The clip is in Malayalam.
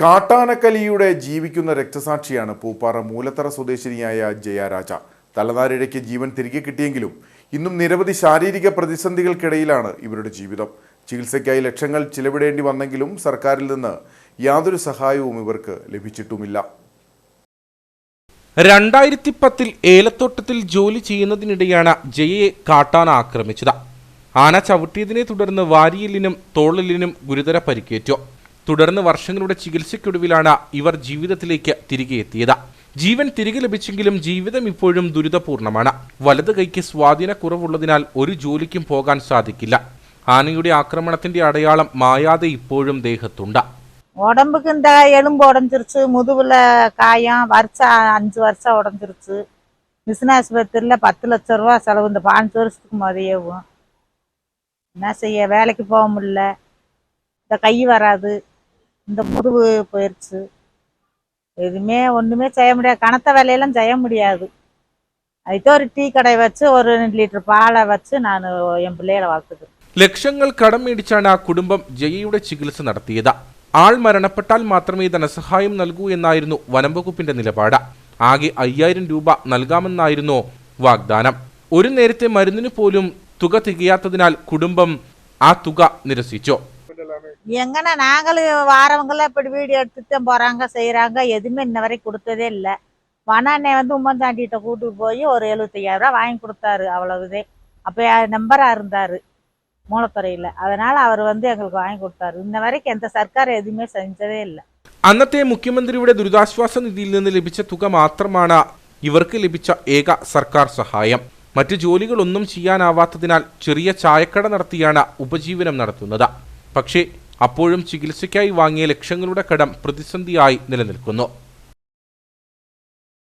കാട്ടാനക്കലിയുടെ ജീവിക്കുന്ന രക്തസാക്ഷിയാണ് പൂപ്പാറ മൂലത്തറ സ്വദേശിനിയായ ജയരാജ തലനാരിഴയ്ക്ക് ജീവൻ തിരികെ കിട്ടിയെങ്കിലും ഇന്നും നിരവധി ശാരീരിക പ്രതിസന്ധികൾക്കിടയിലാണ് ഇവരുടെ ജീവിതം. ചികിത്സയ്ക്കായി ലക്ഷങ്ങൾ ചിലവിടേണ്ടി വന്നെങ്കിലും സർക്കാരിൽ നിന്ന് യാതൊരു സഹായവും ഇവർക്ക് ലഭിച്ചിട്ടുമില്ല. രണ്ടായിരത്തി പത്തിൽ ഏലത്തോട്ടത്തിൽ ജോലി ചെയ്യുന്നതിനിടെയാണ് ജയയെ കാട്ടാന ആക്രമിച്ചത്. ആന ചവിട്ടിയതിനെ തുടർന്ന് വാരിയലിനും തോളലിനും ഗുരുതര പരിക്കേറ്റു. തുടർന്ന് വർഷങ്ങളുടെ ചികിത്സയ്ക്കൊടുവിലാണ് ഇവർ ജീവിതത്തിലേക്ക് തിരികെ എത്തിയത് ജീവൻ തിരികെ ലഭിച്ചെങ്കിലും ജീവിതം ഇപ്പോഴും ദുരിതപൂർണമാണ് വലത് കൈക്ക് സ്വാധീനക്കുറവുള്ളതിനാൽ ഒരു ജോലിക്കും പോകാൻ സാധിക്കില്ല ആനയുടെ ആക്രമണത്തിന്റെ അടയാളം മായാതെ ഇപ്പോഴും ദേഹത്തുണ്ട് உடம்புக்கு இந்த எலும்பு உடஞ்சிருச்சு முதுகுல காயம் வருஷம் அஞ்சு வருஷம் உடஞ்சிருச்சு மிஷின் ஆஸ்பத்திரியில் பத்து லட்ச ரூபா செலவு இந்த பாஞ்சு வருஷத்துக்கு முதையவும் என்ன செய்ய வேலைக்கு போக முடியல இந்த கை வராது இந்த முதுகு போயிடுச்சு எதுவுமே ஒன்றுமே செய்ய முடியாது கனத்த வேலையெல்லாம் செய்ய முடியாது அதுக்கு ஒரு டீ கடை வச்சு ஒரு ரெண்டு லிட்டர் பாலை வச்சு நான் என் பிள்ளைகளை வளர்த்துக்கிறேன் ലക്ഷങ്ങൾ കടം മേടിച്ചാണ് ആ കുടുംബം ജയയുടെ ചികിത്സ നടത്തിയത് ആൾ മരണപ്പെട്ടാൽ മാത്രമേ ധനസഹായം നൽകൂ എന്നായിരുന്നു വനം വകുപ്പിന്റെ നിലപാട് ആകെ അയ്യായിരം രൂപ നൽകാമെന്നായിരുന്നു വാഗ്ദാനം ഒരു നേരത്തെ മരുന്നിന് പോലും തുക തികയാത്തതിനാൽ കുടുംബം ആ തുക നിരസിച്ചു எங்கன்னா நாங்களும் வாரவங்களாம் இப்படி வீடியோ எடுத்துட்டு தான் போறாங்க செய்யறாங்க எதுவுமே இன்ன வரைக்கும் கொடுத்ததே இல்லை வனாண்ணே வந்து உம்மந்தாண்டிகிட்ட கூட்டு போய் ஒரு எழுபத்தையாயிரம் ரூபாய் வாங்கி கொடுத்தாரு அவ்வளவுதே அப்போ நம்பரா இருந்தாரு மூலத்துறையில் அதனால அவர் வந்து எங்களுக்கு வாங்கி கொடுத்தாரு இன்ன வரைக்கும் எந்த சர்க்கார் எதுவுமே செஞ்சதே இல்லை അന്നത്തെ മുഖ്യമന്ത്രിയുടെ ദുരിതാശ്വാസ നിധിയിൽ നിന്ന് ലഭിച്ച തുക മാത്രമാണ് ഇവർക്ക് ലഭിച്ച ഏക സർക്കാർ സഹായം മറ്റു ജോലികളൊന്നും ചെയ്യാനാവാത്തതിനാൽ ചെറിയ ചായക്കട നടത്തിയാണ് ഉപജീവനം നടത്തുന്നത് പക്ഷേ അപ്പോഴും ചികിത്സയ്ക്കായി വാങ്ങിയ ലക്ഷങ്ങളുടെ കടം പ്രതിസന്ധിയായി നിലനിൽക്കുന്നു